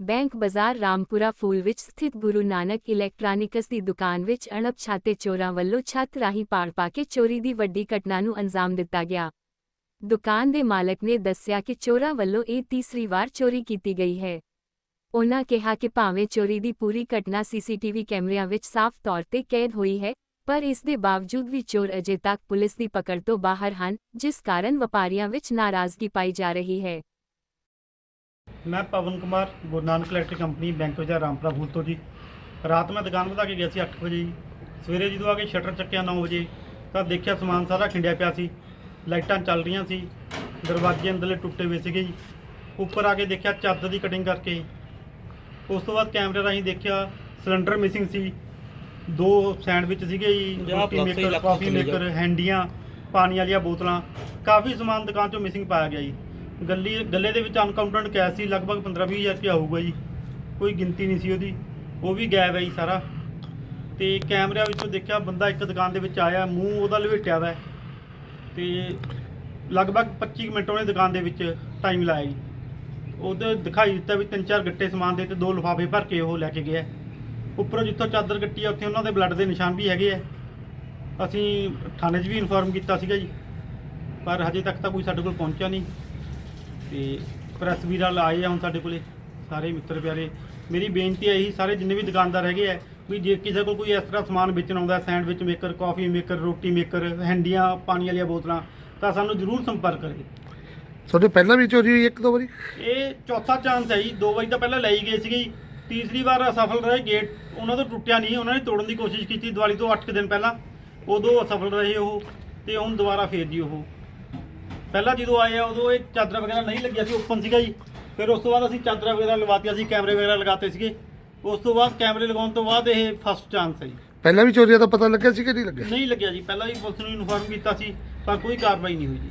Bank ਬਾਜ਼ਾਰ ਰਾਮਪੁਰਾ ਫੂਲ ਵਿੱਚ ਸਥਿਤ ਗੁਰੂ ਨਾਨਕ ਇਲੈਕਟ੍ਰਾਨਿਕਸ ਦੀ ਦੁਕਾਨ ਵਿੱਚ ਅਣਪਛਾਤੇ ਚੋਰਾਂ ਵੱਲੋਂ ਛੱਤ ਰਾਹੀਂ ਪਾੜ ਪਾ ਕੇ ਚੋਰੀ ਦੀ ਵੱਡੀ ਘਟਨਾ ਨੂੰ ਅੰਜਾਮ ਦਿੱਤਾ ਗਿਆ। ਦੁਕਾਨ ਦੇ ਮਾਲਕ ਨੇ ਦੱਸਿਆ ਕਿ ਚੋਰਾਂ ਵੱਲੋਂ ਇਹ ਤੀਸਰੀ ਵਾਰ ਚੋਰੀ ਕੀਤੀ ਗਈ ਹੈ। ਉਨ੍ਹਾਂ ਕਿਹਾ ਕਿ ਭਾਵੇਂ ਚੋਰੀ ਦੀ ਪੂਰੀ ਘਟਨਾ ਸੀਸੀਟੀਵੀ ਕੈਮਰਿਆਂ ਵਿੱਚ ਸਾਫ਼ ਤੌਰ ਤੇ ਕੈਦ ਹੋਈ ਹੈ, ਪਰ ਇਸ ਦੇ ਬਾਵਜੂਦ ਵੀ ਚੋਰ ਅਜੇ ਤੱਕ ਪੁਲਿਸ ਦੀ ਪਕੜ ਤੋਂ ਬਾਹਰ ਹਨ, ਜਿਸ ਕਾਰਨ ਵਪਾਰੀਆਂ ਵਿੱਚ ਨਾਰਾਜ਼ਗੀ ਪਾਈ ਜਾ ਰਹੀ ਹੈ। ਮੈਂ Pawan Kumar Guru Nanak electric company bank ਵਜਾ ਰਾਮਪੁਰਾ ਫੂਲ ਤੋਂ ਜੀ। ਰਾਤ ਮੈਂ ਦੁਕਾਨ ਵਧਾ ਕੇ ਗਿਆ ਸੀ 8 ਵਜੇ ਸਵੇਰੇ ਜਦੋਂ ਆ ਕੇ ਸ਼ਟਰ ਚੱਕਿਆ 9 ਵਜੇ ਤਾਂ ਦੇਖਿਆ ਸਮਾਨ ਸਾਰਾ ਖਿੰਡਿਆ ਪਿਆ ਸੀ। ਲਾਈਟਾਂ ਚੱਲ ਰਹੀਆਂ ਸੀ ਦਰਵਾਜ਼ੇ ਅੰਦਰਲੇ ਟੁੱਟੇ ਹੋਏ ਸੀਗੇ ਜੀ। ਉੱਪਰ ਆ ਕੇ ਦੇਖਿਆ ਚੱਦ ਦੀ ਕਟਿੰਗ ਕਰਕੇ। ਉਸ ਤੋਂ ਬਾਅਦ ਕੈਮਰੇ ਰਾਹੀਂ ਦੇਖਿਆ ਸਿਲੰਡਰ ਮਿਸਿੰਗ ਸੀ। ਦੋ ਸੈਂਡਵਿਚ ਸੀਗੇ ਜੀ ਰੋਟੀ ਮੇਕਰ ਕਾਫੀ। ਮੇਕਰ ਹੈਂਡੀਆਂ ਪਾਣੀ ਵਾਲੀਆਂ ਬੋਤਲਾਂ। ਕਾਫੀ ਸਮਾਨ ਦੁਕਾਨ ਚੋਂ ਮਿਸਿੰਗ ਪਾਇਆ ਗਿਆ ਜੀ। ਗੱਲੀ ਗੱਲੇ ਦੇ ਵਿੱਚ ਅਨਕਾਊਂਟਡ ਕੈਸ਼ ਸੀ, ਲਗਭਗ 15-20 ਹਜ਼ਾਰ ਰੁਪਇਆ ਹੋਊਗਾ ਜੀ। ਕੋਈ ਗਿਣਤੀ ਨਹੀਂ ਸੀ ਉਹਦੀ। ਉਹ ਵੀ ਗਾਇਬ ਹੈ ਜੀ ਸਾਰਾ। ਤੇ ਕੈਮਰਿਆਂ ਵਿੱਚੋਂ ਦੇਖਿਆ, ਬੰਦਾ ਇੱਕ ਦੁਕਾਨ ਦੇ ਵਿੱਚ ਆਇਆ, ਮੂੰਹ ਉਹਦਾ ਲਵੇਟਿਆ ਵਾ ਹੈ। ਤੇ ਲਗਭਗ 25 ਕੁ ਮਿੰਟ ਉਹਨੇ ਦੁਕਾਨ ਦੇ ਵਿੱਚ ਟਾਈਮ ਲਾਇਆ ਜੀ। ਉਹਦੇ ਦਿਖਾਈ ਦਿੱਤਾ ਵੀ ਤਿੰਨ ਚਾਰ ਗੱਟੇ ਸਮਾਨ ਦੇ ਤੇ ਦੋ ਲਿਫਾਫੇ ਭਰ ਕੇ ਉਹ ਲੈ ਕੇ ਗਿਆ ਉੱਪਰੋਂ ਜਿੱਥੋਂ ਚਾਦਰ ਕੱਟੀ ਆ, ਉੱਥੇ ਉਹਨਾਂ ਦੇ ਬਲੱਡ ਦੇ ਨਿਸ਼ਾਨ ਵੀ ਹੈਗੇ ਆ ਅਸੀਂ ਥਾਣੇ 'ਚ ਵੀ ਇਨਫੋਰਮ ਕੀਤਾ ਸੀਗਾ ਜੀ। ਪਰ ਹਜੇ ਤੱਕ ਤਾਂ ਕੋਈ ਸਾਡੇ ਕੋਲ ਪਹੁੰਚਿਆ ਨਹੀਂ। ਤੇ ਪ੍ਰੈਸ ਵੀਰਾਂ ਆਏ ਆ ਹੁਣ ਸਾਡੇ ਕੋਲੇ ਸਾਰੇ ਮਿੱਤਰ ਪਿਆਰੇ। ਮੇਰੀ ਬੇਨਤੀ ਹੈ ਇਹੀ ਸਾਰੇ ਜਿੰਨੇ ਵੀ ਦੁਕਾਨਦਾਰ ਹੈਗੇ ਆ ਵੀ ਜੇ ਕਿਸੇ ਕੋਲ ਕੋਈ ਇਸ ਤਰ੍ਹਾਂ ਸਮਾਨ ਵੇਚਣ ਆਉਂਦਾ ਸੈਂਡਵਿਚ ਮੇਕਰ ਕਾਫੀ ਮੇਕਰ ਰੋਟੀ ਮੇਕਰ ਹੈਂਡੀਆਂ ਪਾਣੀ ਵਾਲੀਆਂ ਬੋਤਲਾਂ ਤਾਂ ਸਾਨੂੰ ਜ਼ਰੂਰ ਸੰਪਰਕ ਕਰੇ। ਤੁਹਾਡੇ ਪਹਿਲਾਂ ਵੀ ਚੋਰੀ ਹੋਈ ਇੱਕ ਦੋ ਵਾਰੀ? ਇਹ ਚੌਥਾ ਚਾਂਸ ਹੈ ਜੀ ਦੋ ਵਾਰੀ ਤਾਂ ਪਹਿਲਾਂ ਲਈ ਗਏ ਸੀਗੇ ਤੀਸਰੀ ਵਾਰ ਅਸਫਲ ਰਹੇ ਗੇਟ ਉਹਨਾਂ ਤੋਂ ਟੁੱਟਿਆ ਨਹੀਂ ਉਹਨਾਂ ਨੇ ਤੋੜਨ ਦੀ ਕੋਸ਼ਿਸ਼ ਕੀਤੀ ਦੀਵਾਲੀ ਤੋਂ 8 ਦਿਨ ਪਹਿਲਾਂ। ਉਦੋਂ ਅਸਫਲ ਰਹੇ ਉਹ ਤੇ ਹੁਣ ਦੁਬਾਰਾ ਫੇਰ ਜੀ ਉਹ। ਪਹਿਲਾਂ ਜਦੋਂ ਆਏ ਆ ਉਦੋਂ ਇਹ ਚਾਦਰਾਂ ਵਗੈਰਾ ਨਹੀਂ ਲੱਗਿਆ ਸੀ ਓਪਨ ਸੀਗਾ ਜੀ। ਫਿਰ ਉਸ ਤੋਂ ਬਾਅਦ ਅਸੀਂ ਚਾਦਰਾਂ ਵਗੈਰਾ ਲਗਵਾਤੀਆਂ ਸੀ ਕੈਮਰੇ ਵਗੈਰਾ ਲਗਾਤੇ ਸੀਗੇ। ਉਸ ਤੋਂ ਬਾਅਦ ਕੈਮਰੇ ਲਗਾਉਣ ਤੋਂ ਬਾਅਦ ਇਹ ਫਸਟ ਚਾਂਸ ਹੈ ਜੀ। ਪਹਿਲਾਂ ਵੀ ਚੋਰੀਆਂ ਦਾ ਪਤਾ ਲੱਗਿਆ ਸੀ ਕਿ ਨਹੀਂ ਲੱਗਿਆ? ਨਹੀਂ ਲੱਗਿਆ ਜੀ ਪਹਿਲਾਂ ਵੀ ਪੁਲਿਸ ਨੂੰ ਇਨਫੋਰਮ ਕੀਤਾ ਸੀ ਪਰ ਕੋਈ ਕਾਰਵਾਈ ਨਹੀਂ ਹੋਈ ਜੀ।